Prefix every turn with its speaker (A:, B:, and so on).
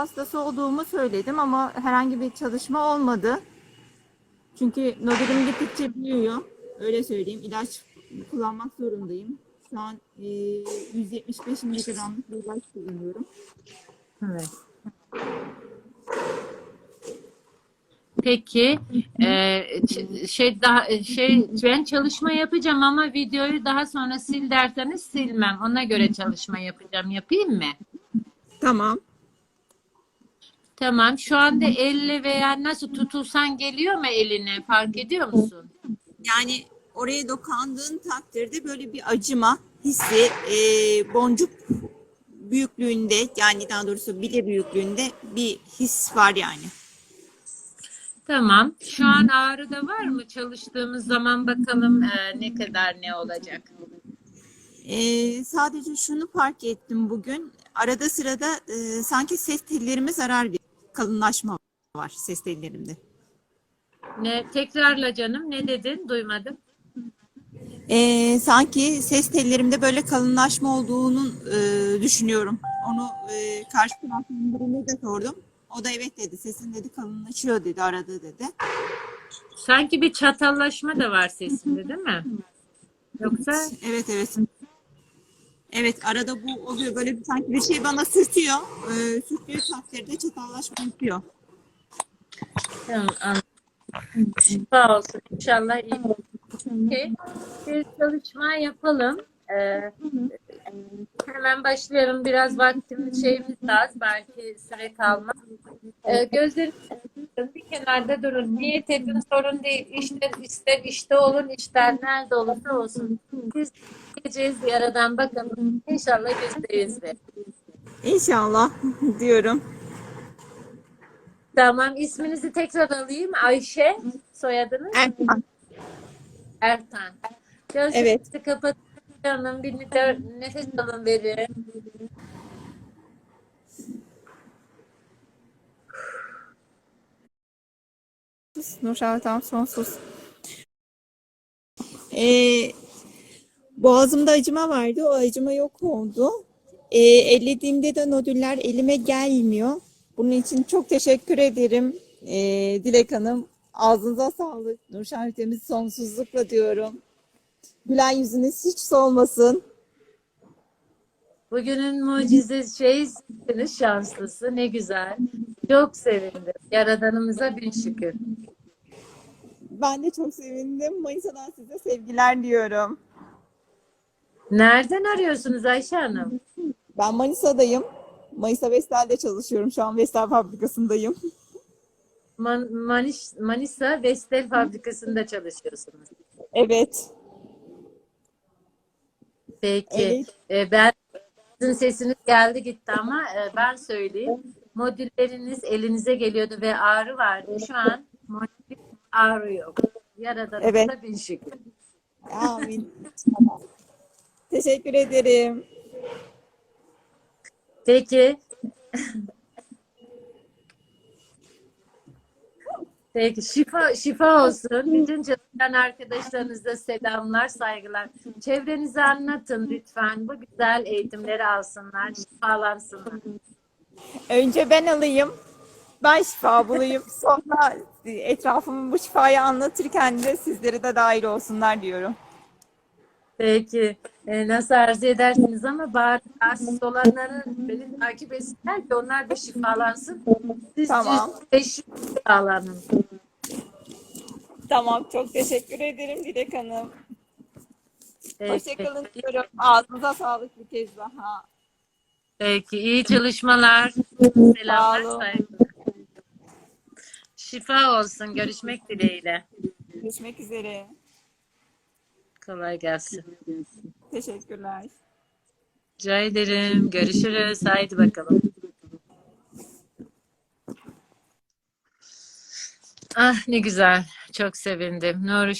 A: hastası olduğumu söyledim ama herhangi bir çalışma olmadı. Çünkü nodülüm gittikçe büyüyor. Öyle söyleyeyim. İlaç kullanmak zorundayım. Şu an e, 175 miligramlık bir ilaç kullanıyorum.
B: Evet. Peki e, şey daha şey ben çalışma yapacağım ama videoyu daha sonra sil derseniz silmem. Ona göre çalışma yapacağım. Yapayım mı?
A: Tamam.
B: Tamam. Şu anda elle veya nasıl tutulsan geliyor mu eline? Fark ediyor musun?
A: Yani oraya dokandığın takdirde böyle bir acıma hissi e, boncuk büyüklüğünde yani daha doğrusu bile büyüklüğünde bir his var yani.
B: Tamam. Şu an ağrı da var mı? Çalıştığımız zaman bakalım e, ne kadar ne olacak.
A: Ee, sadece şunu fark ettim bugün. Arada sırada e, sanki ses tellerime zarar bir kalınlaşma var ses tellerimde.
B: Ne tekrarla canım. Ne dedin? Duymadım.
A: Ee, sanki ses tellerimde böyle kalınlaşma olduğunu e, düşünüyorum. Onu e, karşı tarafın birine de sordum. O da evet dedi. Sesin dedi kalınlaşıyor dedi arada dedi.
B: Sanki bir çatallaşma da var sesinde değil mi? Yoksa
A: Evet evet. Evet arada bu oluyor. Böyle bir, sanki bir şey bana sürtüyor. Ee, sürttüğü takdirde çatallaşma yapıyor.
B: Tamam. Şifa olsun. İnşallah iyi olur. Okey. Bir çalışma yapalım. Ee, hemen başlayalım. Biraz vaktimiz şeyimiz az. Belki süre kalmaz. Ee, bir kenarda durun. Niyet edin sorun değil. İşte ister işte olun ister nerede olursa olsun. Biz gideceğiz yaradan bakalım. İnşallah gösteririz de.
A: İnşallah diyorum.
B: Tamam. isminizi tekrar alayım. Ayşe. Soyadınız?
A: Erkan.
B: Ertan. Gözlerinizi
A: Evet.
B: kapatın canım. Bir nefes alın verin.
A: Nurşahatan sonsuz. Ee, boğazımda acıma vardı. O acıma yok oldu. Ee, ellediğimde de nodüller elime gelmiyor. Bunun için çok teşekkür ederim. Ee, Dilek Hanım. Ağzınıza sağlık. Nurşah temiz sonsuzlukla diyorum. Gülen yüzünüz hiç solmasın.
B: Bugünün mucize şey sizsiniz şanslısı. Ne güzel. Çok sevindim. Yaradanımıza bin şükür.
A: Ben de çok sevindim. Manisa'dan size sevgiler diyorum.
B: Nereden arıyorsunuz Ayşe Hanım?
A: Ben Manisa'dayım. Manisa Vestel'de çalışıyorum. Şu an Vestel fabrikasındayım.
B: Man- Maniş, Manisa Vestel Fabrikası'nda çalışıyorsunuz.
A: Evet.
B: Peki.
A: Evet.
B: Ee, ben sizin sesiniz geldi gitti ama e, ben söyleyeyim. Modülleriniz elinize geliyordu ve ağrı vardı. Şu an modül ağrı yok. Yaradanımıza
A: Evet.
B: bin şükür.
A: Amin. Teşekkür ederim.
B: Peki. Peki şifa şifa olsun. Bütün çalışan arkadaşlarınıza selamlar, saygılar. Çevrenize anlatın lütfen. Bu güzel eğitimleri alsınlar, şifalansınlar.
A: Önce ben alayım. Ben şifa bulayım. Sonra etrafımı bu şifayı anlatırken de sizlere de dahil olsunlar diyorum.
B: Peki. E, nasıl arzu edersiniz ama bari rahatsız olanları beni takip etsinler ki onlar da şifalansın. Siz
A: Tamam.
B: yüz şifalanın.
A: Tamam. Çok teşekkür ederim Dilek Hanım.
B: Peki.
A: Hoşçakalın diyorum. Ağzınıza sağlık bir kez daha.
B: Peki, iyi çalışmalar. Selamlar, saygılar. Şifa olsun. Görüşmek dileğiyle.
A: Görüşmek üzere.
B: Kolay gelsin.
A: Teşekkürler.
B: Rica ederim. Görüşürüz. Haydi bakalım. Ah ne güzel. Çok sevindim. Nuri